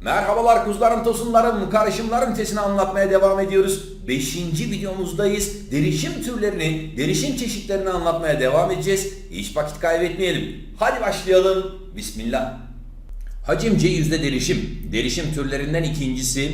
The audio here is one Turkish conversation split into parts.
Merhabalar kuzularım, tosunlarım, karışımların testini anlatmaya devam ediyoruz. Beşinci videomuzdayız. Derişim türlerini, derişim çeşitlerini anlatmaya devam edeceğiz. Hiç vakit kaybetmeyelim. Hadi başlayalım. Bismillah. Hacimce yüzde derişim. Derişim türlerinden ikincisi.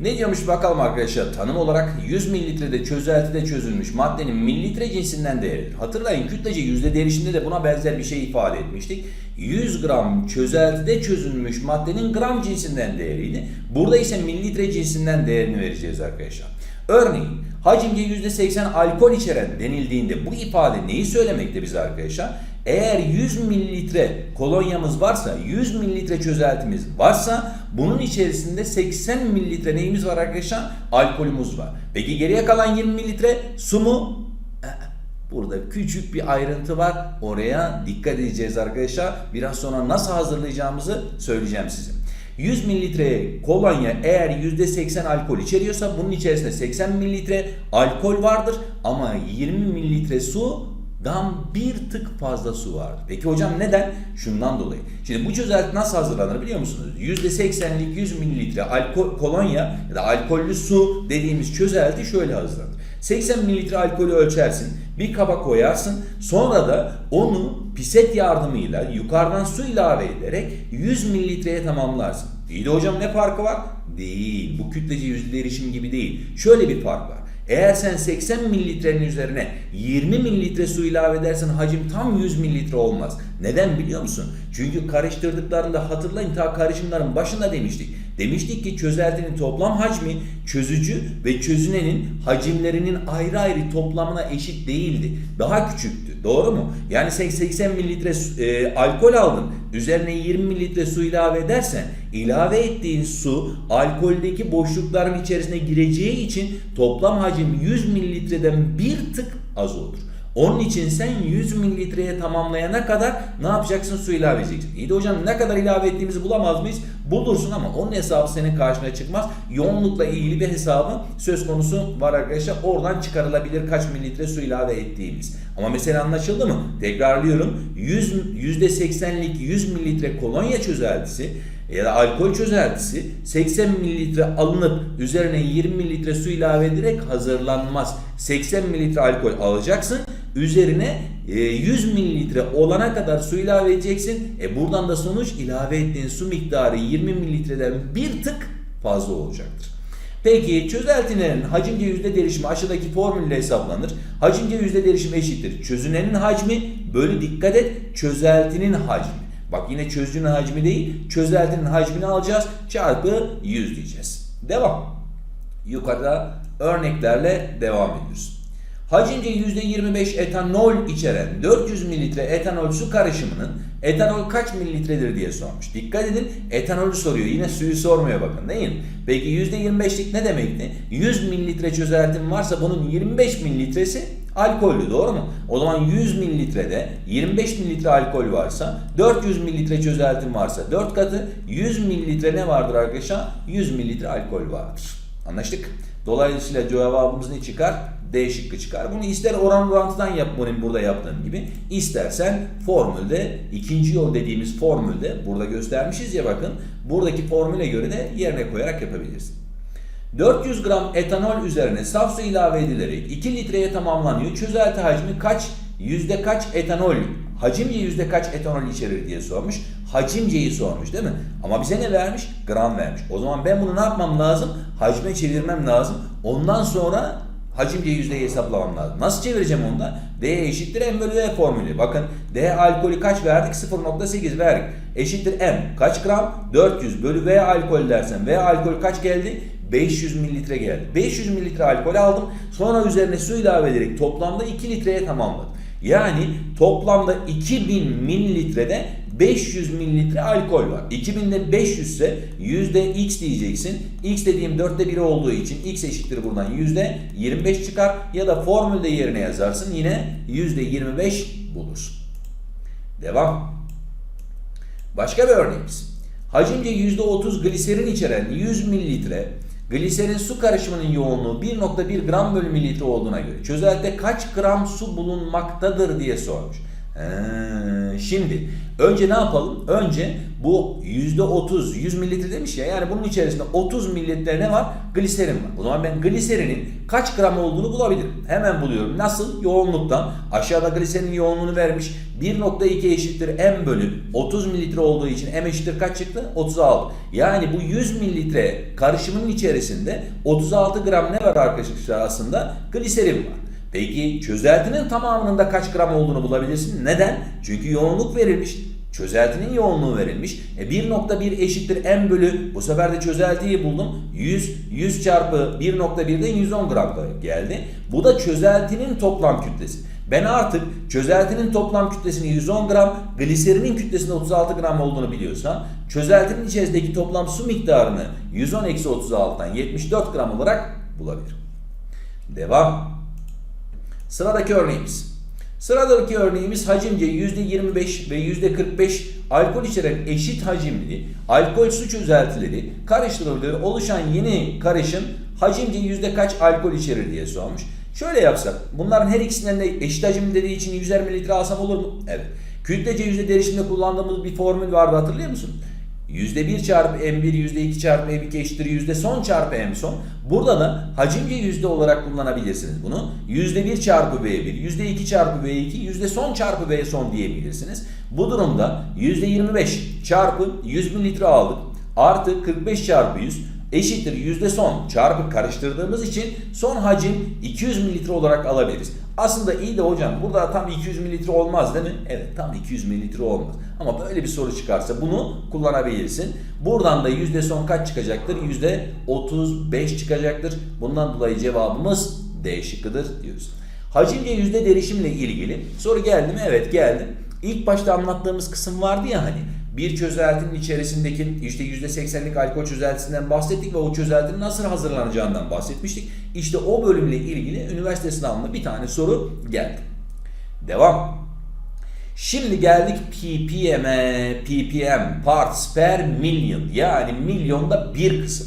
Ne diyormuş bakalım arkadaşlar. Tanım olarak 100 mililitrede çözeltide çözülmüş maddenin mililitre cinsinden değeridir. Hatırlayın kütlece yüzde derişimde de buna benzer bir şey ifade etmiştik. 100 gram çözeltide çözülmüş maddenin gram cinsinden değeriydi. Burada ise mililitre cinsinden değerini vereceğiz arkadaşlar. Örneğin hacimce %80 alkol içeren denildiğinde bu ifade neyi söylemekte bize arkadaşlar? Eğer 100 mililitre kolonyamız varsa, 100 mililitre çözeltimiz varsa bunun içerisinde 80 mililitre neyimiz var arkadaşlar? Alkolümüz var. Peki geriye kalan 20 mililitre su mu? Ee, Burada küçük bir ayrıntı var. Oraya dikkat edeceğiz arkadaşlar. Biraz sonra nasıl hazırlayacağımızı söyleyeceğim size. 100 mililitre kolonya eğer %80 alkol içeriyorsa bunun içerisinde 80 mililitre alkol vardır ama 20 mililitre su dan bir tık fazla su vardır. Peki hocam neden? Şundan dolayı. Şimdi bu çözelti nasıl hazırlanır biliyor musunuz? %80'lik 100 mililitre alkol, kolonya ya da alkollü su dediğimiz çözelti şöyle hazırlanır. 80 mililitre alkolü ölçersin, bir kaba koyarsın, sonra da onu piset yardımıyla yukarıdan su ilave ederek 100 mililitreye tamamlarsın. İyi de hocam ne farkı var? Değil. Bu kütlece yüzde erişim gibi değil. Şöyle bir fark var. Eğer sen 80 mililitrenin üzerine 20 mililitre su ilave edersen hacim tam 100 mililitre olmaz. Neden biliyor musun? Çünkü karıştırdıklarında hatırlayın ta karışımların başında demiştik. Demiştik ki çözeltinin toplam hacmi çözücü ve çözünenin hacimlerinin ayrı ayrı toplamına eşit değildi. Daha küçüktü. Doğru mu? Yani sen 80 mililitre e, alkol aldın. Üzerine 20 mililitre su ilave edersen ilave ettiğin su alkoldeki boşlukların içerisine gireceği için toplam hacim 100 mililitreden bir tık az olur. Onun için sen 100 mililitreye tamamlayana kadar ne yapacaksın? Su ilave edeceksin. İyi de hocam ne kadar ilave ettiğimizi bulamaz mıyız? Bulursun ama onun hesabı senin karşına çıkmaz. Yoğunlukla ilgili bir hesabı söz konusu var arkadaşlar. Oradan çıkarılabilir kaç mililitre su ilave ettiğimiz. Ama mesela anlaşıldı mı? Tekrarlıyorum. 100 %80'lik 100 mililitre kolonya çözeltisi ya da alkol çözeltisi 80 mililitre alınıp üzerine 20 mililitre su ilave ederek hazırlanmaz. 80 mililitre alkol alacaksın. Üzerine e, 100 mililitre olana kadar su ilave edeceksin. E buradan da sonuç ilave ettiğin su miktarı 20 mililitreden bir tık fazla olacaktır. Peki çözeltilerin hacimce yüzde derişimi aşağıdaki formülle hesaplanır. Hacimce yüzde derişimi eşittir. Çözünenin hacmi bölü dikkat et çözeltinin hacmi. Bak yine çözücünün hacmi değil çözeltinin hacmini alacağız çarpı 100 diyeceğiz. Devam. Yukarıda örneklerle devam ediyoruz. Hacimce %25 etanol içeren 400 mililitre etanol su karışımının etanol kaç mililitredir diye sormuş. Dikkat edin etanolü soruyor. Yine suyu sormuyor bakın değil mi? Peki %25'lik ne demekti? 100 mililitre çözeltim varsa bunun 25 mililitresi alkollü doğru mu? O zaman 100 mililitrede 25 mililitre alkol varsa 400 mililitre çözeltim varsa 4 katı 100 mililitre ne vardır arkadaşlar? 100 mililitre alkol vardır. Anlaştık. Dolayısıyla cevabımız ne çıkar? D şıkkı çıkar. Bunu ister oran orantıdan yap benim burada yaptığım gibi. istersen formülde ikinci yol dediğimiz formülde burada göstermişiz ya bakın. Buradaki formüle göre de yerine koyarak yapabilirsin. 400 gram etanol üzerine saf su ilave edilerek 2 litreye tamamlanıyor. Çözelti hacmi kaç? Yüzde kaç etanol? Hacimce yüzde kaç etanol içerir diye sormuş. Hacimceyi sormuş değil mi? Ama bize ne vermiş? Gram vermiş. O zaman ben bunu ne yapmam lazım? Hacme çevirmem lazım. Ondan sonra hacimce yüzdeyi hesaplamam lazım. Nasıl çevireceğim onda? D eşittir M bölü V formülü. Bakın D alkolü kaç verdik? 0.8 verdik. Eşittir M. Kaç gram? 400 bölü V alkol dersen. V alkol kaç geldi? 500 mililitre geldi. 500 mililitre alkol aldım. Sonra üzerine su ilave ederek toplamda 2 litreye tamamladım. Yani toplamda 2000 mililitrede 500 mililitre alkol var. 2000'de 500 ise yüzde x diyeceksin. x dediğim 4'te 1 olduğu için x eşittir buradan yüzde 25 çıkar. Ya da formülde yerine yazarsın yine yüzde 25 bulursun. Devam. Başka bir örneğimiz. Hacimce %30 gliserin içeren 100 mililitre gliserin su karışımının yoğunluğu 1.1 gram bölü mililitre olduğuna göre çözeltide kaç gram su bulunmaktadır diye sormuş. Şimdi önce ne yapalım? Önce bu %30 100 mililitre demiş ya yani bunun içerisinde 30 mililitre ne var? Gliserin var. O zaman ben gliserinin kaç gram olduğunu bulabilirim. Hemen buluyorum. Nasıl? Yoğunluktan. Aşağıda gliserinin yoğunluğunu vermiş. 1.2 eşittir M bölü 30 mililitre olduğu için M eşittir kaç çıktı? 36. Yani bu 100 mililitre karışımın içerisinde 36 gram ne var arkadaşlar aslında? Gliserin var. Peki çözeltinin tamamının da kaç gram olduğunu bulabilirsin. Neden? Çünkü yoğunluk verilmiş. Çözeltinin yoğunluğu verilmiş. E 1.1 eşittir m bölü bu sefer de çözeltiyi buldum. 100 100 çarpı 1.1'den 110 gram da geldi. Bu da çözeltinin toplam kütlesi. Ben artık çözeltinin toplam kütlesini 110 gram, gliserinin kütlesinin 36 gram olduğunu biliyorsam çözeltinin içerisindeki toplam su miktarını 110 eksi 36'dan 74 gram olarak bulabilirim. Devam. Sıradaki örneğimiz. Sıradaki örneğimiz hacimce %25 ve %45 alkol içeren eşit hacimli alkol su çözeltileri karıştırıldığı oluşan yeni karışım hacimce yüzde kaç alkol içerir diye sormuş. Şöyle yapsak bunların her ikisinden de eşit hacim dediği için 100'er mililitre alsam olur mu? Evet. Kütlece yüzde derişimde kullandığımız bir formül vardı hatırlıyor musun? %1 çarpı M1 %2 çarpı M2 eşittir yüzde son çarpı M son. Burada da hacimce yüzde olarak kullanabilirsiniz bunu. %1 çarpı V1, %2 çarpı V2, yüzde son çarpı V son diyebilirsiniz. Bu durumda %25 çarpı 100 mililitre aldık. Artı 45 çarpı 100 eşittir yüzde son çarpı karıştırdığımız için son hacim 200 mililitre olarak alabiliriz. Aslında iyi de hocam burada tam 200 mililitre olmaz değil mi? Evet tam 200 mililitre olmaz. Ama böyle bir soru çıkarsa bunu kullanabilirsin. Buradan da yüzde son kaç çıkacaktır? Yüzde 35 çıkacaktır. Bundan dolayı cevabımız D şıkkıdır diyoruz. Hacimce yüzde derişimle ilgili soru geldi mi? Evet geldi. İlk başta anlattığımız kısım vardı ya hani bir çözeltinin içerisindeki işte %80'lik alkol çözeltisinden bahsettik ve o çözeltinin nasıl hazırlanacağından bahsetmiştik. İşte o bölümle ilgili üniversite sınavında bir tane soru geldi. Devam. Şimdi geldik ppm'e. ppm parts per million yani milyonda bir kısım.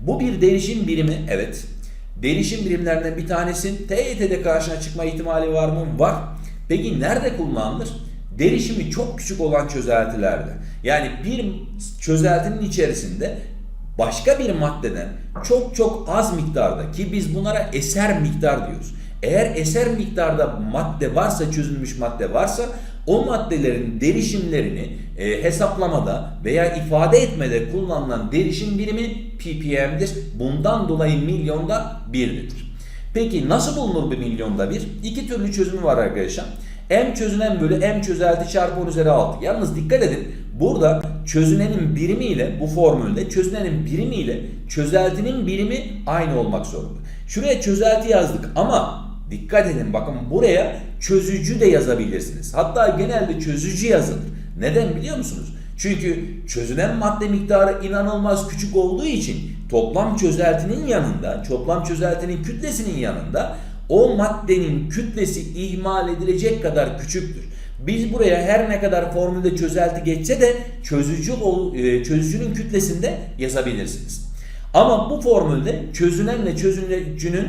Bu bir derişim birimi evet. Derişim birimlerinden bir tanesi TYT'de karşına çıkma ihtimali var mı? Var. Peki nerede kullanılır? Derişimi çok küçük olan çözeltilerde yani bir çözeltinin içerisinde başka bir maddeden çok çok az miktarda ki biz bunlara eser miktar diyoruz. Eğer eser miktarda madde varsa çözülmüş madde varsa o maddelerin derişimlerini e, hesaplamada veya ifade etmede kullanılan derişim birimi ppm'dir. Bundan dolayı milyonda birdir. Peki nasıl bulunur bir milyonda bir? İki türlü çözümü var arkadaşlar. M çözünen bölü M çözelti çarpı 10 üzeri 6. Yalnız dikkat edin. Burada çözünenin birimi ile bu formülde çözünenin birimi ile çözeltinin birimi aynı olmak zorunda. Şuraya çözelti yazdık ama dikkat edin bakın buraya çözücü de yazabilirsiniz. Hatta genelde çözücü yazılır. Neden biliyor musunuz? Çünkü çözünen madde miktarı inanılmaz küçük olduğu için toplam çözeltinin yanında, toplam çözeltinin kütlesinin yanında o maddenin kütlesi ihmal edilecek kadar küçüktür. Biz buraya her ne kadar formülde çözelti geçse de çözücü e, çözücünün kütlesinde yazabilirsiniz. Ama bu formülde çözünenle çözücünün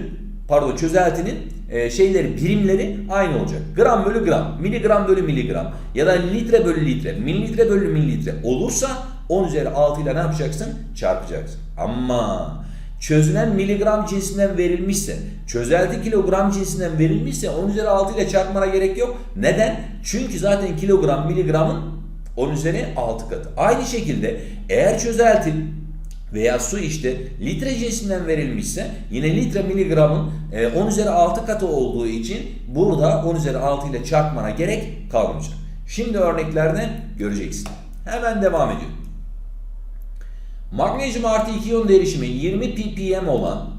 pardon çözeltinin e, şeyleri birimleri aynı olacak. Gram bölü gram, miligram bölü miligram ya da litre bölü litre, mililitre bölü mililitre olursa 10 üzeri 6 ile ne yapacaksın? Çarpacaksın. Ama çözünen miligram cinsinden verilmişse, çözelti kilogram cinsinden verilmişse 10 üzeri 6 ile çarpmana gerek yok. Neden? Çünkü zaten kilogram miligramın 10 üzeri 6 katı. Aynı şekilde eğer çözelti veya su işte litre cinsinden verilmişse yine litre miligramın 10 üzeri 6 katı olduğu için burada 10 üzeri 6 ile çarpmana gerek kalmayacak. Şimdi örneklerde göreceksin. Hemen devam ediyorum. Magnezyum artı 2 iyon derişimi 20 ppm olan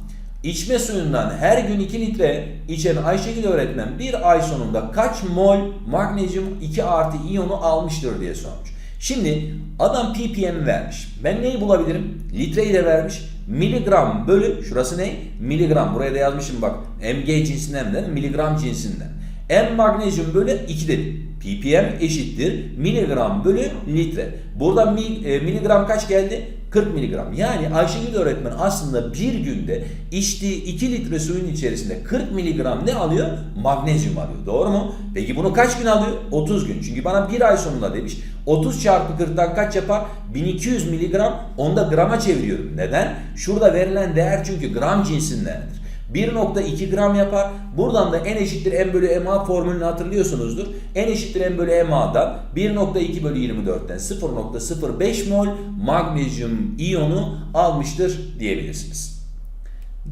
içme suyundan her gün 2 litre içen Ayşegül öğretmen bir ay sonunda kaç mol magnezyum 2 artı iyonu almıştır diye sormuş. Şimdi adam ppm vermiş. Ben neyi bulabilirim? Litreyi de vermiş. Miligram bölü şurası ne? Miligram. Buraya da yazmışım bak. mg cinsinden de miligram cinsinden. M magnezyum bölü 2 dedim ppm eşittir miligram bölü litre. Burada mil, e, miligram kaç geldi? 40 miligram. Yani Ayşegül öğretmen aslında bir günde içtiği 2 litre suyun içerisinde 40 miligram ne alıyor? Magnezyum alıyor. Doğru mu? Peki bunu kaç gün alıyor? 30 gün. Çünkü bana bir ay sonunda demiş. 30 çarpı 40'tan kaç yapar? 1200 miligram. Onu da grama çeviriyorum. Neden? Şurada verilen değer çünkü gram cinsindendir. 1.2 gram yapar. Buradan da n eşittir m bölü ma formülünü hatırlıyorsunuzdur. n eşittir m bölü ma'dan 1.2 bölü 24'ten 0.05 mol magnezyum iyonu almıştır diyebilirsiniz.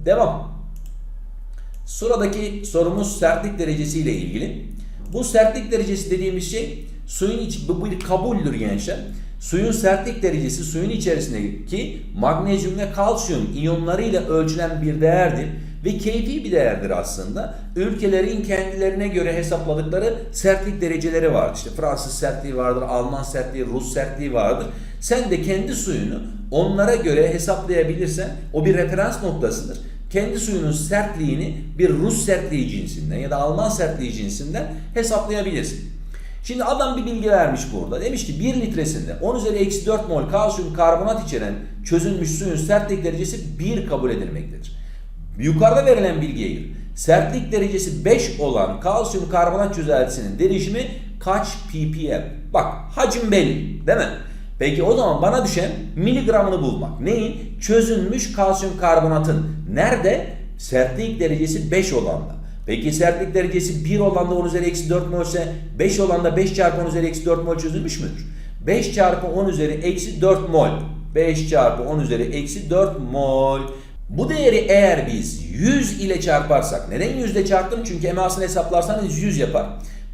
Devam. Sıradaki sorumuz sertlik derecesi ile ilgili. Bu sertlik derecesi dediğimiz şey suyun iç bu bir kabuldür gençler. Suyun sertlik derecesi suyun içerisindeki magnezyum ve kalsiyum iyonlarıyla ölçülen bir değerdir ve keyfi bir değerdir aslında. Ülkelerin kendilerine göre hesapladıkları sertlik dereceleri vardır. İşte Fransız sertliği vardır, Alman sertliği, Rus sertliği vardır. Sen de kendi suyunu onlara göre hesaplayabilirsen o bir referans noktasıdır. Kendi suyunun sertliğini bir Rus sertliği cinsinden ya da Alman sertliği cinsinden hesaplayabilirsin. Şimdi adam bir bilgi vermiş burada. Demiş ki 1 litresinde 10 üzeri eksi 4 mol kalsiyum karbonat içeren çözülmüş suyun sertlik derecesi 1 kabul edilmektedir. Yukarıda verilen bilgiye göre sertlik derecesi 5 olan kalsiyum karbonat çözeltisinin derişimi kaç ppm? Bak hacim belli değil mi? Peki o zaman bana düşen miligramını bulmak. Neyin? Çözülmüş kalsiyum karbonatın. Nerede? Sertlik derecesi 5 olanda. Peki sertlik derecesi 1 olanda 10 üzeri eksi 4 mol ise 5 olanda 5 çarpı 10 üzeri eksi 4 mol çözülmüş müdür? 5 çarpı 10 üzeri eksi 4 mol. 5 çarpı 10 üzeri eksi 4 mol. Bu değeri eğer biz 100 ile çarparsak, neden 100 ile çarptım? Çünkü emasını hesaplarsanız 100 yapar.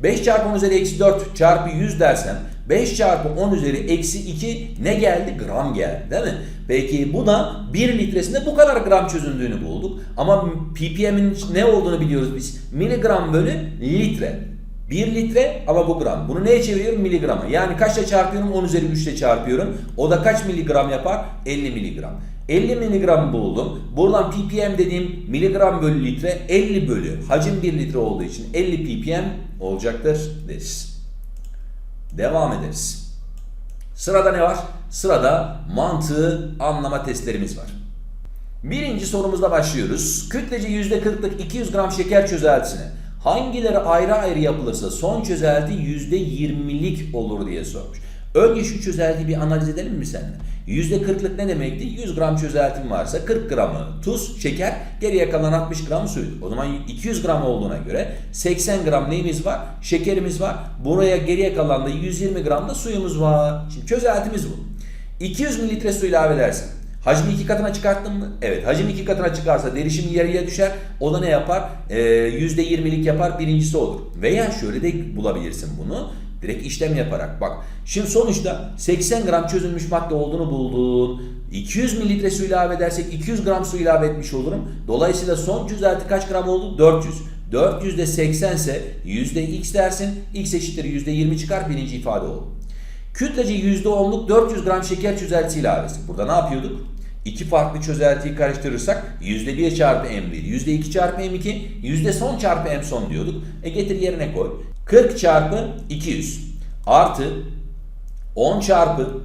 5 çarpı 10 üzeri eksi 4 çarpı 100 dersem 5 çarpı 10 üzeri eksi 2 ne geldi? Gram geldi değil mi? Peki bu da 1 litresinde bu kadar gram çözündüğünü bulduk. Ama ppm'in ne olduğunu biliyoruz biz. Miligram bölü litre. 1 litre ama bu gram. Bunu neye çeviriyorum? Miligrama. Yani kaçla çarpıyorum? 10 üzeri 3 ile çarpıyorum. O da kaç miligram yapar? 50 miligram. 50 miligram buldum. Buradan ppm dediğim miligram bölü litre 50 bölü hacim 1 litre olduğu için 50 ppm olacaktır deriz. Devam ederiz. Sırada ne var? Sırada mantığı anlama testlerimiz var. Birinci sorumuzla başlıyoruz. Kütlece %40'lık 200 gram şeker çözeltisine hangileri ayrı ayrı yapılırsa son çözelti %20'lik olur diye sormuş. Önce şu çözeltiyi bir analiz edelim mi seninle? %40'lık ne demekti? 100 gram çözeltim varsa 40 gramı tuz, şeker, geriye kalan 60 gram suydu. O zaman 200 gram olduğuna göre 80 gram neyimiz var? Şekerimiz var. Buraya geriye kalan da 120 gram da suyumuz var. Şimdi çözeltimiz bu. 200 mililitre su ilave edersen Hacmi iki katına çıkarttın mı? Evet. Hacim iki katına çıkarsa derişim yarıya düşer. O da ne yapar? Ee, %20'lik yapar. Birincisi olur. Veya şöyle de bulabilirsin bunu. Direkt işlem yaparak. Bak şimdi sonuçta 80 gram çözülmüş madde olduğunu buldun. 200 mililitre su ilave edersek 200 gram su ilave etmiş olurum. Dolayısıyla son çözelti kaç gram oldu? 400. 400 de 80 ise x dersin. x eşittir yüzde 20 çıkar. Birinci ifade oldu. Kütlece %10'luk 400 gram şeker çözeltisi ilavesi. Burada ne yapıyorduk? İki farklı çözeltiyi karıştırırsak %1 çarpı M1, %2 çarpı M2, yüzde son çarpı M son diyorduk. E getir yerine koy. 40 çarpı 200 artı 10 çarpı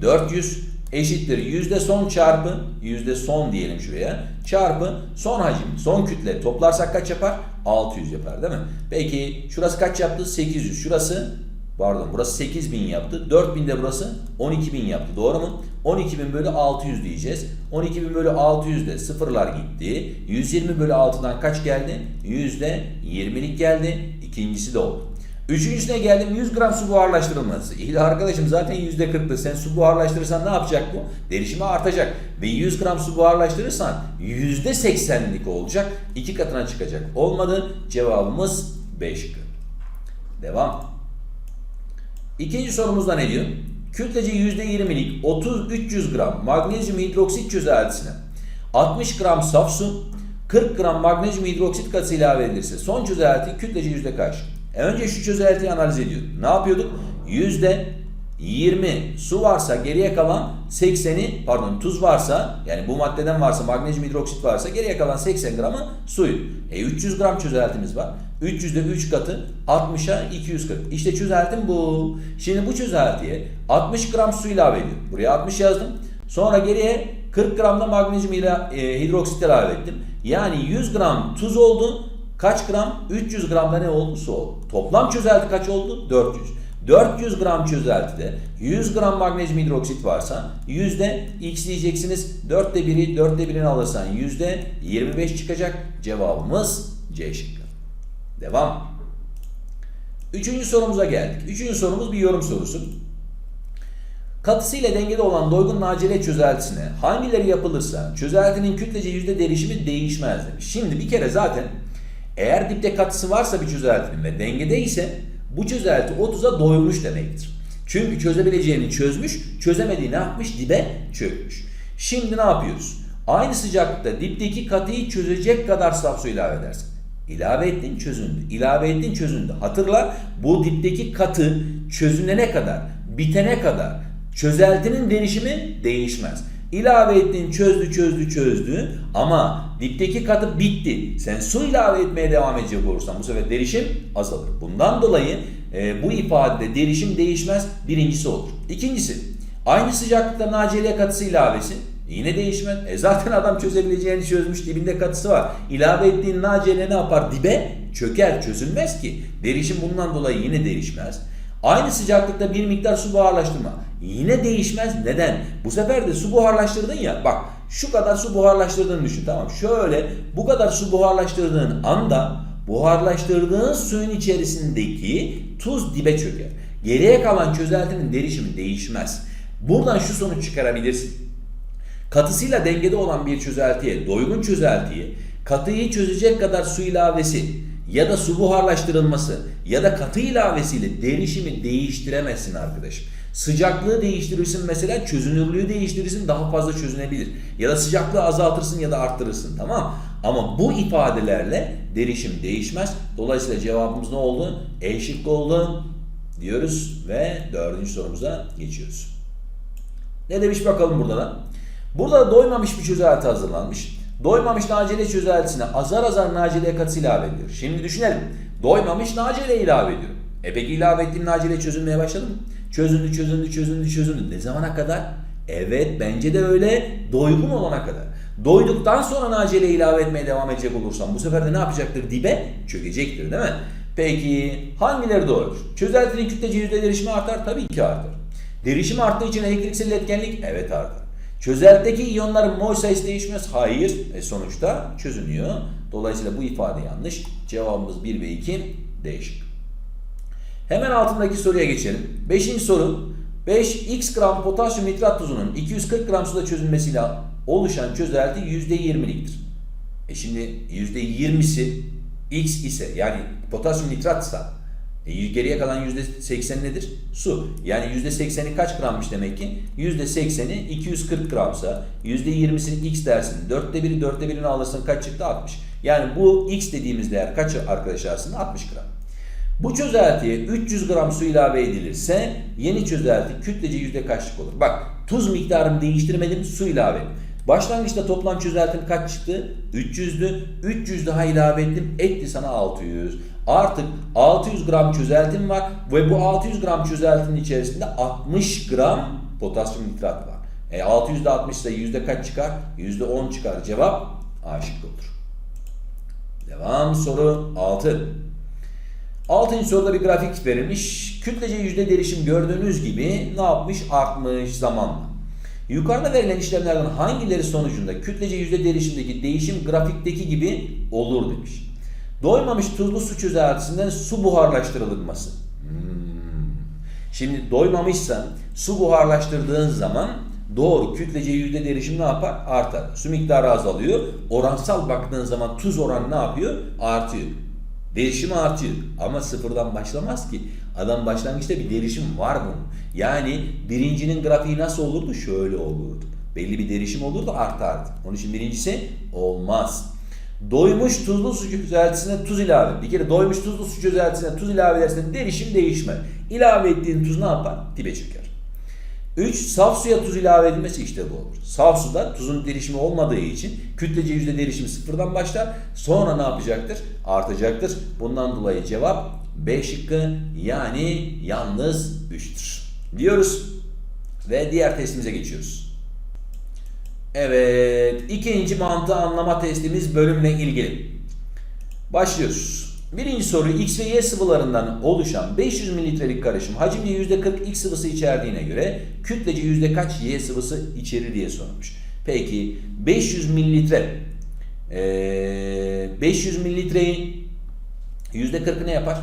400 eşittir yüzde son çarpı yüzde son diyelim şuraya. Çarpı son hacim son kütle toplarsak kaç yapar? 600 yapar değil mi? Peki şurası kaç yaptı? 800 şurası pardon burası 8000 yaptı 4000 de burası 12000 yaptı doğru mu 12000 bölü 600 diyeceğiz 12000 bölü 600 de sıfırlar gitti 120 bölü 6'dan kaç geldi yüzde 20'lik geldi ikincisi de oldu Üçüncüsüne geldim 100 gram su buharlaştırılması. İyi arkadaşım zaten %40'lı. Sen su buharlaştırırsan ne yapacak bu? Derişimi artacak. Ve 100 gram su buharlaştırırsan %80'lik olacak. iki katına çıkacak. Olmadı. Cevabımız 5 Devam. İkinci sorumuzda ne diyor? Kütlece %20'lik 30-300 gram magnezyum hidroksit çözeltisine 60 gram saf su 40 gram magnezyum hidroksit katı ilave edilirse son çözelti kütlece yüzde kaç? E önce şu çözeltiyi analiz ediyorduk. Ne yapıyorduk? Yüzde 20 su varsa geriye kalan 80'i pardon tuz varsa yani bu maddeden varsa magnezyum hidroksit varsa geriye kalan 80 gramı suyu. E 300 gram çözeltimiz var. 300'de 3 katı 60'a 240. İşte çözeltim bu. Şimdi bu çözeltiye 60 gram su ilave ediyorum. Buraya 60 yazdım. Sonra geriye 40 gram da magnezyum e, hidroksit ilave ettim. Yani 100 gram tuz oldu. Kaç gram? 300 gram da ne oldu? Su oldu. Toplam çözelti kaç oldu? 400. 400 gram çözeltide 100 gram magnezyum hidroksit varsa yüzde x diyeceksiniz. 4'te 1'i 4'te 1'ini alırsan yüzde 25 çıkacak. Cevabımız C şıkkı. Devam. Üçüncü sorumuza geldik. Üçüncü sorumuz bir yorum sorusu. Katısıyla dengede olan doygun nacile çözeltisine hangileri yapılırsa çözeltinin kütlece yüzde derişimi değişmez demiş. Şimdi bir kere zaten eğer dipte katısı varsa bir çözeltinin ve dengede ise bu çözelti 30'a doymuş demektir. Çünkü çözebileceğini çözmüş, çözemediğini ne yapmış? Dibe çökmüş. Şimdi ne yapıyoruz? Aynı sıcaklıkta dipteki katıyı çözecek kadar saf su ilave edersin. İlave ettin çözündü. İlave ettin çözündü. Hatırla bu dipteki katı çözünene kadar, bitene kadar çözeltinin derişimi değişmez. İlave ettin çözdü çözdü çözdü ama dipteki katı bitti. Sen su ilave etmeye devam edecek olursan bu sefer derişim azalır. Bundan dolayı e, bu ifadede derişim değişmez birincisi olur. İkincisi aynı sıcaklıkta naceliye katısı ilavesi Yine değişmez. E zaten adam çözebileceğini çözmüş dibinde katısı var. İlave ettiğin nacele ne yapar? Dibe çöker çözülmez ki. Derişim bundan dolayı yine değişmez. Aynı sıcaklıkta bir miktar su buharlaştırma. Yine değişmez. Neden? Bu sefer de su buharlaştırdın ya. Bak şu kadar su buharlaştırdığını düşün. Tamam şöyle bu kadar su buharlaştırdığın anda buharlaştırdığın suyun içerisindeki tuz dibe çöker. Geriye kalan çözeltinin derişimi değişmez. Buradan şu sonuç çıkarabilirsin. Katısıyla dengede olan bir çözeltiye, doygun çözeltiye katıyı çözecek kadar su ilavesi ya da su buharlaştırılması ya da katı ilavesiyle derişimi değiştiremezsin arkadaşım. Sıcaklığı değiştirirsin mesela çözünürlüğü değiştirirsin daha fazla çözünebilir. Ya da sıcaklığı azaltırsın ya da arttırırsın tamam Ama bu ifadelerle derişim değişmez. Dolayısıyla cevabımız ne oldu? E şıkkı oldu diyoruz ve dördüncü sorumuza geçiyoruz. Ne demiş bakalım burada da? Burada doymamış bir çözelti hazırlanmış. Doymamış nacile çözeltisine azar azar nacile katısı ilave ediyor. Şimdi düşünelim. Doymamış nacile ilave ediyorum. E peki ilave ettiğim nacile çözülmeye başladı mı? Çözündü, çözündü, çözündü, çözündü. Ne zamana kadar? Evet bence de öyle doygun olana kadar. Doyduktan sonra nacile ilave etmeye devam edecek olursam bu sefer de ne yapacaktır? Dibe çökecektir değil mi? Peki hangileri doğrudur? Çözeltinin kütlece yüzde derişimi artar? Tabii ki artar. Derişim arttığı için elektriksel iletkenlik? Evet artar. Çözeltideki iyonların mol sayısı değişmez. Hayır. E sonuçta çözünüyor. Dolayısıyla bu ifade yanlış. Cevabımız 1 ve 2 değişik. Hemen altındaki soruya geçelim. Beşinci soru. 5x gram potasyum nitrat tuzunun 240 gram suda çözülmesiyle oluşan çözelti %20'liktir. E şimdi %20'si x ise yani potasyum nitratsa e geriye kalan %80 nedir? Su. Yani %80'i kaç grammış demek ki? %80'i 240 gramsa %20'sini x dersin. Dörtte biri dörtte birini alırsın kaç çıktı? 60. Yani bu x dediğimiz değer kaç arkadaşlar aslında? 60 gram. Bu çözeltiye 300 gram su ilave edilirse yeni çözelti kütlece yüzde kaçlık olur? Bak tuz miktarını değiştirmedim su ilave. Başlangıçta toplam çözeltim kaç çıktı? 300'dü. 300 daha ilave ettim. Etti sana 600. Artık 600 gram çözeltim var ve bu 600 gram çözeltinin içerisinde 60 gram potasyum nitrat var. E 600'de 60 ise yüzde kaç çıkar? Yüzde 10 çıkar. Cevap A şıkkı olur. Devam soru 6. Altıncı soruda bir grafik verilmiş. Kütlece yüzde derişim gördüğünüz gibi ne yapmış? Artmış zamanla. Yukarıda verilen işlemlerden hangileri sonucunda kütlece yüzde derişimdeki değişim grafikteki gibi olur demiş. Doymamış tuzlu su çözeltisinden su buharlaştırılması. Hmm. Şimdi doymamışsan su buharlaştırdığın zaman doğru kütlece yüzde derişim ne yapar? Artar. Su miktarı azalıyor. Oransal baktığın zaman tuz oranı ne yapıyor? Artıyor. Derişim artıyor ama sıfırdan başlamaz ki. Adam başlangıçta bir derişim var bunun. Yani birincinin grafiği nasıl olurdu? Şöyle olurdu. Belli bir derişim olurdu artardı. Onun için birincisi olmaz. Doymuş tuzlu su çözeltisine tuz ilave. Bir kere doymuş tuzlu su çözeltisine tuz ilave edersen derişim değişmez. İlave ettiğin tuz ne yapar? Dibe çeker. 3. Saf suya tuz ilave edilmesi işte bu olur. Saf suda tuzun derişimi olmadığı için kütlece yüzde derişimi sıfırdan başlar. Sonra ne yapacaktır? Artacaktır. Bundan dolayı cevap B şıkkı yani yalnız 3'tür. Diyoruz ve diğer testimize geçiyoruz. Evet, ikinci mantığı anlama testimiz bölümle ilgili. Başlıyoruz. Birinci soru X ve Y sıvılarından oluşan 500 mililitrelik karışım hacimde %40 X sıvısı içerdiğine göre kütlece yüzde kaç Y sıvısı içerir diye sorulmuş. Peki 500 mililitre ee, 500 mililitreyi %40'ı ne yapar?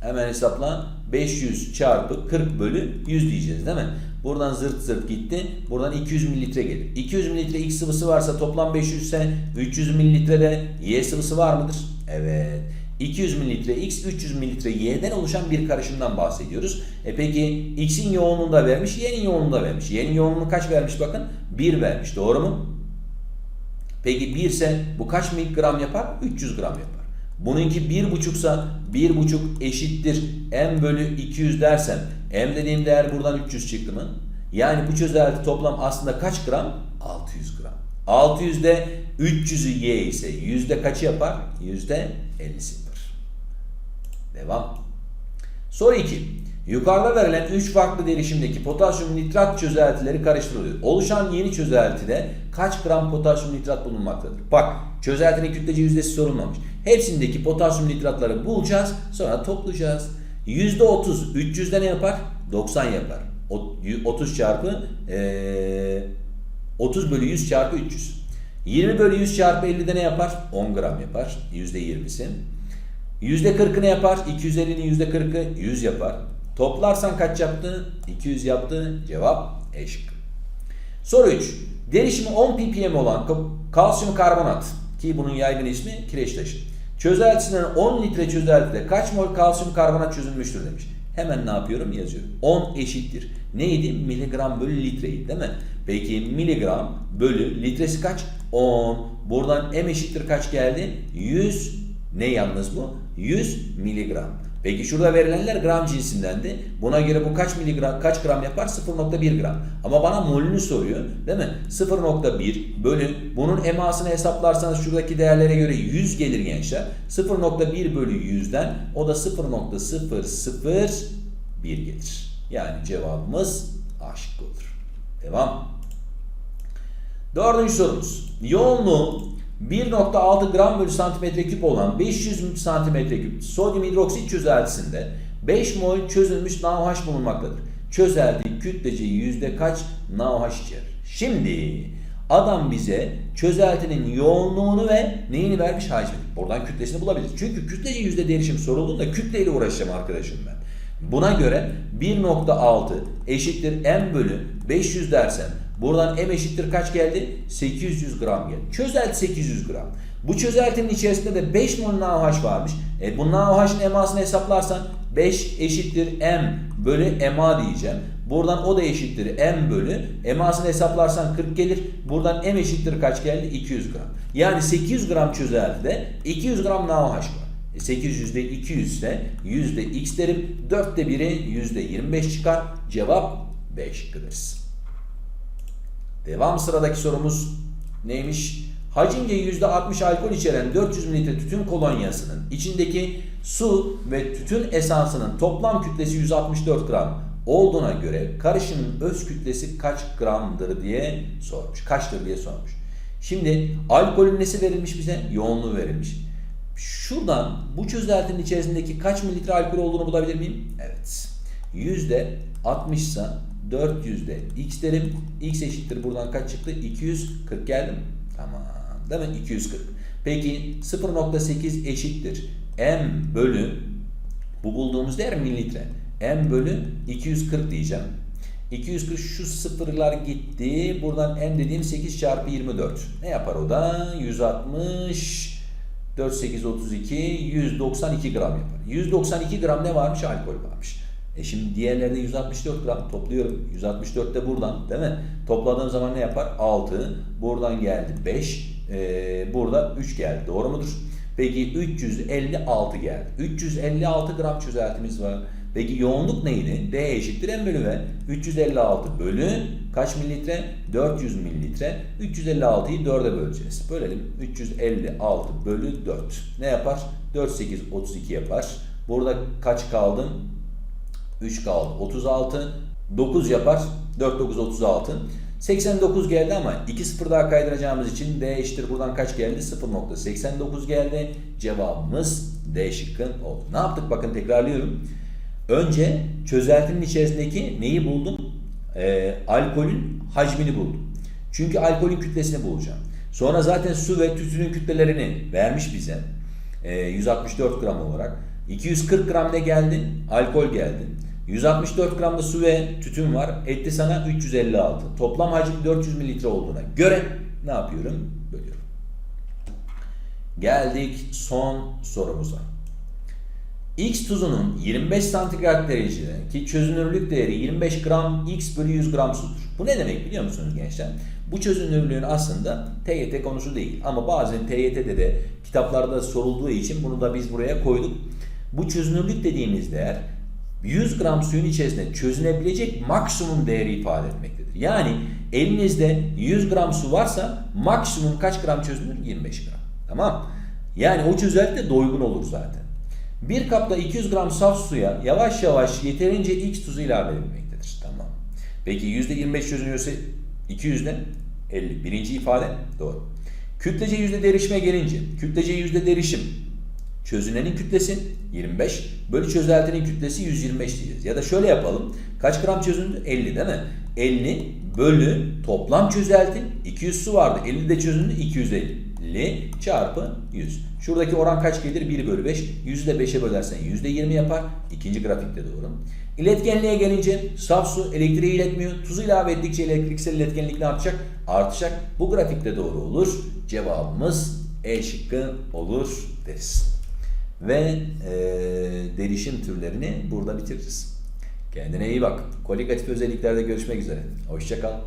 Hemen hesapla. 500 çarpı 40 bölü 100 diyeceğiz değil mi? Buradan zırt zırt gitti. Buradan 200 mililitre gelir. 200 mililitre X sıvısı varsa toplam 500 ise 300 mililitre de Y sıvısı var mıdır? Evet. 200 mililitre X, 300 mililitre Y'den oluşan bir karışımdan bahsediyoruz. E peki X'in yoğunluğunu da vermiş, Y'nin yoğunluğunu da vermiş. Y'nin yoğunluğunu kaç vermiş bakın? 1 vermiş. Doğru mu? Peki 1 ise bu kaç miligram yapar? 300 gram yapar. Bununki 1,5 ise 1,5 eşittir m bölü 200 dersem m dediğim değer buradan 300 çıktı mı? Yani bu çözelti toplam aslında kaç gram? 600 gram. 600'de 300'ü y ise yüzde kaçı yapar? Yüzde 50'si yapar. Devam. Soru 2. Yukarıda verilen 3 farklı derişimdeki potasyum nitrat çözeltileri karıştırılıyor. Oluşan yeni çözeltide kaç gram potasyum nitrat bulunmaktadır? Bak çözeltinin kütlece yüzdesi sorulmamış. Hepsindeki potasyum nitratları bulacağız sonra toplayacağız. %30 300'de ne yapar? 90 yapar. O- 30 çarpı eee 30 bölü 100 çarpı 300. 20 bölü 100 çarpı 50'de ne yapar? 10 gram yapar. %20'si. %40'ı ne yapar? 250'nin %40'ı 100 yapar. Toplarsan kaç yaptı? 200 yaptı. Cevap E. Soru 3. Derişimi 10 ppm olan ka- kalsiyum karbonat ki bunun yaygın ismi kireç taşı. Çözeltisinden 10 litre çözeltide kaç mol kalsiyum karbonat çözülmüştür demiş. Hemen ne yapıyorum? Yazıyorum. 10 eşittir. Neydi? Miligram bölü litreydi değil mi? Peki miligram bölü litresi kaç? 10. Buradan m eşittir kaç geldi? 100. Ne yalnız bu? 100 miligram. Peki şurada verilenler gram cinsindendi. Buna göre bu kaç miligram, kaç gram yapar? 0.1 gram. Ama bana molünü soruyor. Değil mi? 0.1 bölü bunun emasını hesaplarsanız şuradaki değerlere göre 100 gelir gençler. 0.1 bölü 100'den o da 0.001 gelir. Yani cevabımız A şıkkı olur. Devam. Dördüncü sorumuz. Yoğunluğu 1.6 gram bölü santimetre küp olan 500 santimetre küp sodyum hidroksit çözeltisinde 5 mol çözülmüş NaOH bulunmaktadır. Çözelti kütlece yüzde kaç NaOH içerir? Şimdi adam bize çözeltinin yoğunluğunu ve neyini vermiş hacmini. Buradan kütlesini bulabiliriz. Çünkü kütlece yüzde derişim sorulduğunda kütleyle uğraşacağım arkadaşım ben. Buna göre 1.6 eşittir m bölü 500 dersem buradan m eşittir kaç geldi? 800 gram geldi. Çözelti 800 gram. Bu çözeltinin içerisinde de 5 mol NaOH varmış. E bu NaOH'ın emasını hesaplarsan 5 eşittir m bölü ma diyeceğim. Buradan o da eşittir m bölü. Emasını hesaplarsan 40 gelir. Buradan m eşittir kaç geldi? 200 gram. Yani 800 gram çözeltide 200 gram NaOH var. E 800'de 200 ise yüzde x derim. 4'te 1'i yüzde 25 çıkar. Cevap 5 şıkkıdır. Devam sıradaki sorumuz neymiş? Hacimce yüzde 60 alkol içeren 400 mililitre tütün kolonyasının içindeki su ve tütün esansının toplam kütlesi 164 gram olduğuna göre karışımın öz kütlesi kaç gramdır diye sormuş. Kaçtır diye sormuş. Şimdi alkolün nesi verilmiş bize? Yoğunluğu verilmiş. Şuradan bu çözeltinin içerisindeki kaç mililitre alkol olduğunu bulabilir miyim? Evet. Yüzde 60 ise 400'de x derim. x eşittir buradan kaç çıktı? 240 geldi mi? Tamam. Değil mi? 240. Peki 0.8 eşittir. m bölü bu bulduğumuz değer mililitre. m bölü 240 diyeceğim. 240 şu sıfırlar gitti. Buradan m dediğim 8 çarpı 24. Ne yapar o da? 160 4, 8, 32, 192 gram yapar. 192 gram ne varmış? Alkol varmış. E şimdi diğerlerde 164 gram topluyorum. 164 de buradan değil mi? Topladığım zaman ne yapar? 6. Buradan geldi 5. Ee, burada 3 geldi. Doğru mudur? Peki 356 geldi. 356 gram çözeltimiz var. Peki yoğunluk neydi? D eşittir M bölü V. 356 bölü kaç mililitre? 400 mililitre. 356'yı 4'e böleceğiz. Bölelim. 356 bölü 4. Ne yapar? 4, 8, 32 yapar. Burada kaç kaldı? 3 kaldı. 36. 9 yapar. 4, 9, 36. 89 geldi ama 2 sıfır daha kaydıracağımız için D eşittir buradan kaç geldi? 0.89 geldi. Cevabımız D şıkkı oldu. Ne yaptık bakın tekrarlıyorum. Önce çözeltinin içerisindeki neyi buldum? Ee, alkolün hacmini buldum. Çünkü alkolün kütlesini bulacağım. Sonra zaten su ve tütünün kütlelerini vermiş bize. Ee, 164 gram olarak. 240 gram ne geldi? Alkol geldi. 164 gram da su ve tütün var. Etti sana 356. Toplam hacim 400 mililitre olduğuna göre ne yapıyorum? Bölüyorum. Geldik son sorumuza. X tuzunun 25 santigrat derecede ki çözünürlük değeri 25 gram X bölü 100 gram sudur. Bu ne demek biliyor musunuz gençler? Bu çözünürlüğün aslında TYT konusu değil. Ama bazen TYT'de de kitaplarda sorulduğu için bunu da biz buraya koyduk. Bu çözünürlük dediğimiz değer 100 gram suyun içerisinde çözünebilecek maksimum değeri ifade etmektedir. Yani elinizde 100 gram su varsa maksimum kaç gram çözünür? 25 gram. Tamam. Yani o çözelti doygun olur zaten. Bir kapta 200 gram saf suya yavaş yavaş yeterince X tuzu ilave edilmektedir. Tamam. Peki %25 çözünüyorsa 200'de 50. Birinci ifade doğru. Kütlece yüzde derişime gelince kütlece yüzde derişim çözünenin kütlesi 25 bölü çözeltinin kütlesi 125 diyeceğiz. Ya da şöyle yapalım. Kaç gram çözündü? 50 değil mi? 50 bölü toplam çözelti 200 su vardı. 50 de çözündü 250 çarpı 100. Şuradaki oran kaç gelir? 1 bölü 5. 100'ü de 5'e bölersen %20 yapar. İkinci grafikte doğru. İletkenliğe gelince saf su elektriği iletmiyor. Tuzu ilave ettikçe elektriksel iletkenlik ne yapacak? Artacak. Bu grafikte doğru olur. Cevabımız E şıkkı olur deriz. Ve e, derişim türlerini burada bitiririz. Kendine iyi bak. Koligatif özelliklerde görüşmek üzere. Hoşçakal.